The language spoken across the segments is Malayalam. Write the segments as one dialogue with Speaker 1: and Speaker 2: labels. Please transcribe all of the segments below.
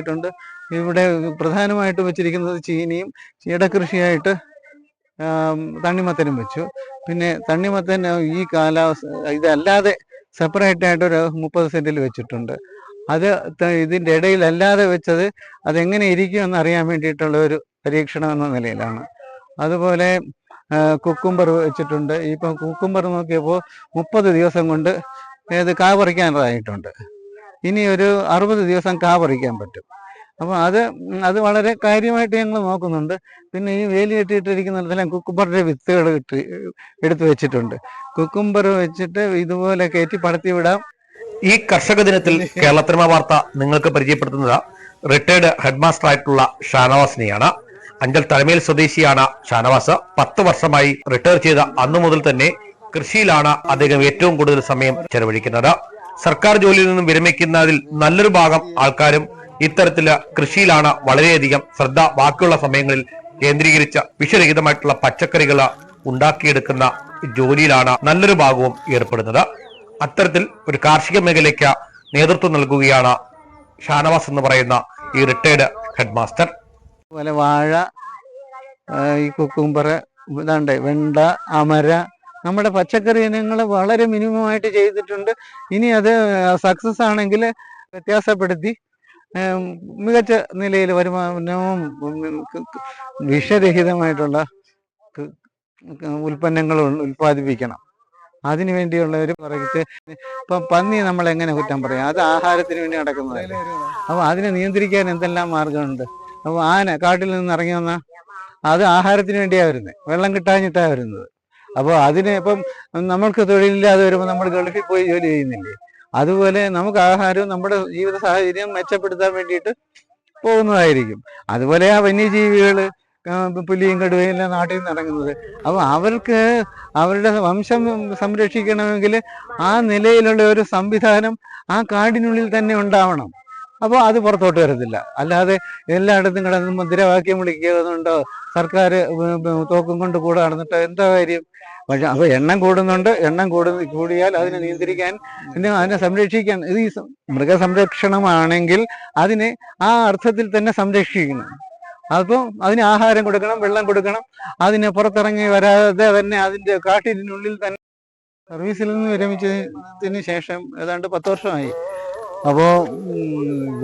Speaker 1: ഉണ്ടായിട്ടുണ്ട് ഇവിടെ പ്രധാനമായിട്ടും വെച്ചിരിക്കുന്നത് ചീനിയും ഇടകൃഷിയായിട്ട് ആം, തണ്ണിമത്തനും വെച്ചു. പിന്നെ തണ്ണിമത്തൻ ഈ കാലാവസ്ഥ ഇതല്ലാതെ സെപ്പറേറ്റ് ആയിട്ട് ഒരു മുപ്പത് സെന്റിൽ വെച്ചിട്ടുണ്ട്. അത് ഇതിന്റെ അല്ലാതെ വെച്ചത് അതെങ്ങനെ ഇരിക്കും എന്ന് അറിയാൻ വേണ്ടിയിട്ടുള്ള ഒരു പരീക്ഷണം എന്ന നിലയിലാണ്. അതുപോലെ കുക്കുംബർ വെച്ചിട്ടുണ്ട്. ഇപ്പം കുക്കുംബർ നോക്കിയപ്പോൾ മുപ്പത് ദിവസം കൊണ്ട് ഏത് കാ പറിക്കാനായിട്ടുണ്ട് ഇനി ഒരു അറുപത് ദിവസം കാവറിക്കാൻ പറ്റും. അപ്പോൾ അത് അത് വളരെ കാര്യമായിട്ട് ഞങ്ങൾ നോക്കുന്നുണ്ട്. പിന്നെ ഈ വേലി കെട്ടിയിട്ടിരിക്കുന്നിടത്തെല്ലാം കുക്കുംബറിന്റെ വിത്തുകൾ ഇട്ട് എടുത്തു വെച്ചിട്ടുണ്ട്. കുക്കുംബർ വെച്ചിട്ട് ഇതുപോലെ കയറ്റി പടത്തി വിടാം.
Speaker 2: ഈ കർഷക ദിനത്തിൽ കേരളത്തിനമ വാർത്ത നിങ്ങൾക്ക് പരിചയപ്പെടുത്തുന്നത് റിട്ടയർഡ് ഹെഡ്മാസ്റ്റർ ആയിട്ടുള്ള ഷാനവാസിനെയാണ്. അഞ്ചൽ തലമേൽ സ്വദേശിയാണ് ഷാനവാസ്. പത്ത് വർഷമായി റിട്ടയർ ചെയ്ത അന്നു മുതൽ തന്നെ കൃഷിയിലാണ് അദ്ദേഹം ഏറ്റവും കൂടുതൽ സമയം ചെലവഴിക്കുന്നത്. സർക്കാർ ജോലിയിൽ നിന്നും വിരമിക്കുന്നതിൽ നല്ലൊരു ഭാഗം ആൾക്കാരും ഇത്തരത്തിലെ കൃഷിയിലാണ് വളരെയധികം ശ്രദ്ധ ബാക്കിയുള്ള സമയങ്ങളിൽ കേന്ദ്രീകരിച്ച വിഷരഹിതമായിട്ടുള്ള പച്ചക്കറികൾ ഉണ്ടാക്കിയെടുക്കുന്ന ജോലിയിലാണ് നല്ലൊരു ഭാഗവും ഏർപ്പെടുന്നത്. അത്തരത്തിൽ ഒരു കാർഷിക മേഖലയ്ക്ക് നേതൃത്വം നൽകുകയാണ് ഷാനവാസ് എന്ന് പറയുന്ന ഈ റിട്ടയർഡ് ഹെഡ് മാസ്റ്റർ
Speaker 1: അതുപോലെ വാഴ ഈ കുക്കുംബർ ഇതാണ്ട് വെണ്ട അമര നമ്മുടെ പച്ചക്കറി ഇനങ്ങൾ വളരെ മിനിമമായിട്ട് ചെയ്തിട്ടുണ്ട്. ഇനി അത് സക്സസ് ആണെങ്കിൽ വ്യത്യാസപ്പെടുത്തി മികച്ച നിലയിൽ വരുമാനവും വിഷരഹിതമായിട്ടുള്ള ഉൽപ്പന്നങ്ങൾ ഉൽപ്പാദിപ്പിക്കണം. അതിനു വേണ്ടിയുള്ള ഒരു പറയിട്ട് ഇപ്പൊ പന്നി നമ്മൾ എങ്ങനെ കുറ്റം പറയാം? അത് ആഹാരത്തിന് വേണ്ടി നടക്കുന്നതല്ലേ. അപ്പോൾ അതിനെ നിയന്ത്രിക്കാൻ എന്തെല്ലാം മാർഗമുണ്ട്? അപ്പോൾ ആന കാട്ടിൽ നിന്ന് ഇറങ്ങി വന്ന അത് ആഹാരത്തിന് വേണ്ടിയാണ് വരുന്നത് വെള്ളം കിട്ടാഞ്ഞിട്ടാ വരുന്നത്. അപ്പോൾ അതിനെ ഇപ്പം നമ്മൾക്ക് തൊഴിലില്ലാതെ വരുമ്പോൾ നമ്മൾ ഗൾഫിൽ പോയി ജോലി ചെയ്യുന്നില്ലേ? അതുപോലെ നമുക്ക് ആഹാരവും നമ്മുടെ ജീവിത സാഹചര്യം മെച്ചപ്പെടുത്താൻ വേണ്ടിയിട്ട് പോകുന്നതായിരിക്കും. അതുപോലെ ആ വന്യജീവികൾ പുലിയും കടുവയും എല്ലാം നാട്ടിൽ നിന്ന് ഇറങ്ങുന്നത്. അവർക്ക് അവരുടെ വംശം സംരക്ഷിക്കണമെങ്കിൽ ആ നിലയിലുള്ള ഒരു സംവിധാനം ആ കാടിനുള്ളിൽ തന്നെ ഉണ്ടാവണം. അപ്പോൾ അത് പുറത്തോട്ട് വരത്തില്ല. അല്ലാതെ എല്ലായിടത്തും കിടന്ന് മുദ്രാവാക്യം വിളിക്കുന്നുണ്ടോ സർക്കാർ തോക്കും കൊണ്ട് കൂടെ നടന്നിട്ടോ എന്താ കാര്യം. പക്ഷെ അപ്പോൾ എണ്ണം കൂടുന്നുണ്ട്. എണ്ണം കൂടുന്ന കൂടിയാൽ അതിനെ നിയന്ത്രിക്കാൻ അതിനെ സംരക്ഷിക്കാൻ. ഇത് ഈ മൃഗസംരക്ഷണമാണെങ്കിൽ അതിനെ ആ അർത്ഥത്തിൽ തന്നെ സംരക്ഷിക്കണം അപ്പോൾ അതിന് ആഹാരം കൊടുക്കണം വെള്ളം കൊടുക്കണം. അതിനെ പുറത്തിറങ്ങി വരാതെ തന്നെ അതിന്റെ കാട്ടിനുള്ളിൽ തന്നെ സർവീസിൽ നിന്ന് വിരമിച്ചതിന് ശേഷം ഏതാണ്ട് പത്ത് വർഷമായി. അപ്പോൾ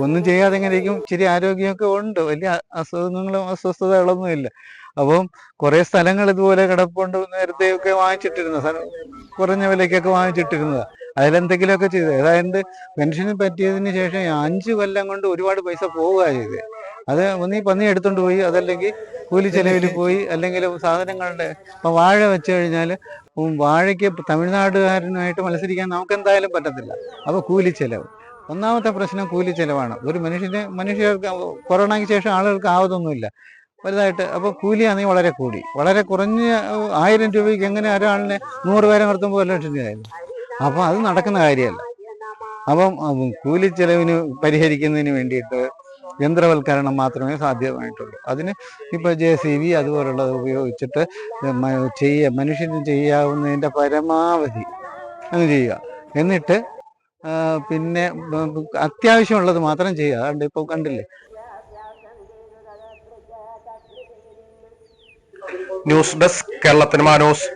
Speaker 1: ഒന്നും ചെയ്യാതെ എങ്ങനെ ഇരിക്കും ഇച്ചിരി ആരോഗ്യമൊക്കെ ഉണ്ട്. വലിയ അസുഖങ്ങളും അസ്വസ്ഥതകളൊന്നും ഇല്ല അപ്പം കുറേ സ്ഥലങ്ങൾ ഇതുപോലെ കിടപ്പുണ്ട് നേരത്തെയൊക്കെ വാങ്ങിച്ചിട്ടിരുന്ന കുറഞ്ഞ വിലയ്ക്കൊക്കെ വാങ്ങിച്ചിട്ടിരുന്നത്. അതിലെന്തെങ്കിലുമൊക്കെ ചെയ്ത്. അതായത് പെൻഷന് പറ്റിയതിന് ശേഷം അഞ്ച് കൊല്ലം കൊണ്ട് ഒരുപാട് പൈസ പോവുക ചെയ്ത്. അത് ഒന്നീ പന്നി എടുത്തോണ്ട് പോയി അതല്ലെങ്കിൽ കൂലി ചെലവിൽ പോയി അല്ലെങ്കിൽ സാധനങ്ങളുടെ ഇപ്പം വാഴ വെച്ച് കഴിഞ്ഞാൽ വാഴയ്ക്ക് തമിഴ്നാടുകാരനുമായിട്ട് മത്സരിക്കാൻ നമുക്ക് എന്തായാലും പറ്റത്തില്ല. അപ്പോൾ കൂലി ചെലവ്. ഒന്നാമത്തെ പ്രശ്നം കൂലി ചെലവാണ്. ഒരു മനുഷ്യന് മനുഷ്യർക്ക് കൊറോണയ്ക്ക് ശേഷം ആളുകൾക്ക് ആവതൊന്നുമില്ല. വലുതായിട്ട് അപ്പോൾ കൂലിയാണെങ്കിൽ വളരെ കൂടി. വളരെ കുറഞ്ഞ ആയിരം രൂപയ്ക്ക് എങ്ങനെ ഒരാളിനെ നൂറ് പേരെ നിർത്തുമ്പോൾ ഒരു ലക്ഷം രൂപയായിരുന്നു അപ്പോൾ അത് നടക്കുന്ന കാര്യമല്ല. അപ്പം കൂലി ചെലവിന് പരിഹരിക്കുന്നതിന് വേണ്ടിയിട്ട് യന്ത്രവൽക്കരണം മാത്രമേ സാധ്യമായിട്ടുള്ളൂ. അതിന് ഇപ്പോൾ ജെ സി ബി അതുപോലുള്ളത് ഉപയോഗിച്ചിട്ട് ചെയ്യുക ചെയ്യ മനുഷ്യന് ചെയ്യാവുന്നതിന്റെ പരമാവധി അങ്ങ് ചെയ്യുക. എന്നിട്ട് പിന്നെ അത്യാവശ്യമുള്ളത് മാത്രം ചെയ്യുക. അതുകൊണ്ട് ഇപ്പോൾ കണ്ടില്ലേ?
Speaker 2: ന്യൂസ് ഡെസ്ക് കേരളത്തിന് ന്യൂസ്.